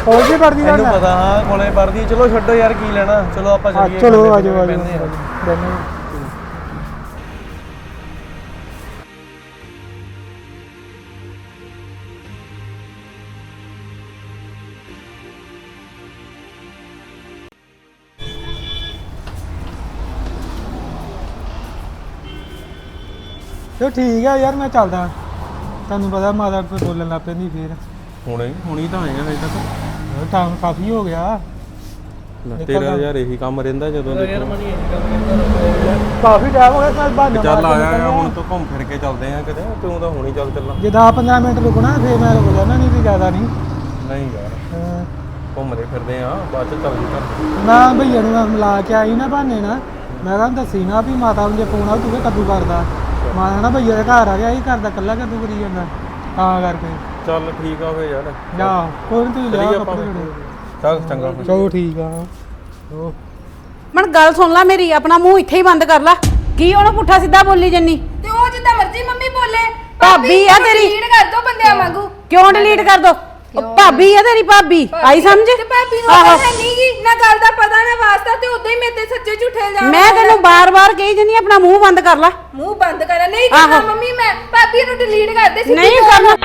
ਫੌਜ ਜੀ ਪੜਦੀ ਤੈਨੂੰ ਪਤਾ ਹਾਂ ਕੋਲੇ ਪੜਦੀ ਚਲੋ ਛੱਡੋ ਯਾਰ ਕੀ ਲੈਣਾ? ਚਲੋ ਆਪਾਂ ਚੱਲੀਏ ਚਲੋ ਖਾਂਦੇ ਆਜੋ ਆਜੋ। ਪੀਂਦੇ ਆ। ਚਲੋ ਠੀਕ ਆ ਯਾਰ ਮੈਂ ਚੱਲਦਾ। ਤੁਹਾਨੂੰ ਪਤਾ ਮਾਤਾ ਕੋਈ ਬੋਲਣ ਲੱਗ ਪੈਂਦੀ ਫੇਰ। ਹੁਣੇ ਹੁਣੀ ਤਾਂ ਆਏਗਾ ਹਜੇ ਤੱਕ। ਟਾਈਮ ਕਾਫੀ ਹੋ ਗਿਆ। ਲੈ, ਤੇਰਾ ਯਾਰ ਇਹੀ ਕੰਮ ਰਹਿੰਦਾ ਜਦੋਂ ਦੇਖੋ। ਕਾਫੀ ਟਾਈਮ ਹੋ ਗਿਆ ਮੈਂ ਬਹਾਨਾ ਚੱਲ ਆਇਆ ਆ ਹੁਣ ਤੋਂ ਘੁੰਮ ਫਿਰ ਕੇ ਚੱਲਦੇ ਆ ਕਿਤੇ ਤੂੰ ਤਾਂ ਹੁਣੀ ਚੱਲ ਚੱਲਾਂ। ਜੇ 10 15 ਮਿੰਟ ਰੁਕਣਾ ਫੇਰ ਮੈਂ ਰੁਕ ਜਾਣਾ ਨਹੀਂ ਤੇ ਜ਼ਿਆਦਾ ਨਹੀਂ। ਨਹੀਂ ਯਾਰ ਹਾਂ। ਘੁੰਮਦੇ ਫਿਰਦੇ ਆ ਬਾਅਦ ਚ ਚੱਲ ਜੀ ਕਰ ਮੈਂ ਭਈਆ ਨੂੰ ਮੈਂ ਮਿਲਾ ਕੇ ਆਈ ਨਾ ਬਹਾਨੇ ਨਾਲ। ਮੈਂ ਕਹਿੰਦਾ ਦੱਸੀ ਨਾ ਵੀ ਮਾਤਾ ਨੂੰ ਜੇ ਫੋਨ ਆ ਤੂੰ ਕੱਦੂ ਕਰਦਾ। ਮੈਂ ਨਾ ਭਈਆ ਦੇ ਘਰ ਆ ਗਿਆ ਇਹ ਘਰ ਦਾ ਕੱਲਾ ਕੱਦੂ ਕਰੀ ਜਾਂਦਾ ਤਾਂ ਕਰਕੇ। ਚੱਲ ਠੀਕ ਆ ਫੇ ਯਾਰ। ਜਾ ਕੋਈ ਨੀ ਤੁਸੀਂ ਲਿਆ ਆਪਾਂ। ਕੱਪੜੇ। ਚੱਲ ਚੰਗਾ ਫਿਰ। ਚਲੋ ਠੀਕ ਆ। ਉਹ ਮਨ ਗੱਲ ਸੁਣ ਲੈ ਮੇਰੀ ਆਪਣਾ ਮੂੰਹ ਇੱਥੇ ਹੀ ਬੰਦ ਕਰ ਲੈ। ਕੀ ਉਹਨੂੰ ਪੁੱਠਾ ਸਿੱਧਾ ਬੋਲੀ ਜੰਨੀ? ਤੇ ਉਹ ਜਿੱਦਾਂ ਮਰਜ਼ੀ ਮੰਮੀ ਬੋਲੇ। ਭਾਬੀ ਆ ਤੇਰੀ। ਲੀਡ ਕਰ ਦੋ ਬੰਦਿਆਂ ਵਾਂਗੂ। ਕਿਉਂ ਡਿਲੀਟ ਕਰ ਦੋ? ਉਹ ਭਾਬੀ ਆ ਤੇਰੀ ਭਾਬੀ ਆਈ ਸਮਝ ਤੇ ਭਾਬੀ ਨੂੰ ਆਹੋ। ਪਤਾ ਨਹੀਂ ਗੀ ਨਾ ਗੱਲ ਦਾ ਪਤਾ ਨਾ ਵਾਸਤਾ ਤੇ ਉਦਾਂ ਹੀ ਮੇਰੇ ਤੇ ਸੱਚੇ ਝੂਠੇ ਇਲਜ਼ਾਮ ਮੈਂ ਤੈਨੂੰ ਬਾਰ-ਬਾਰ ਕਹੀ ਜੰਨੀ ਆਪਣਾ ਮੂੰਹ ਬੰਦ ਕਰ ਲੈ ਮੂੰਹ ਬੰਦ ਕਰ ਨਹੀਂ ਕਰਨਾ ਆਹੋ। ਮੰਮੀ ਮੈਂ ਭਾਬੀ ਨੂੰ ਡਿਲੀਟ ਕਰ ਦੇ ਸਿੱਧੀ ਨਹੀਂ ਕਰਨਾ।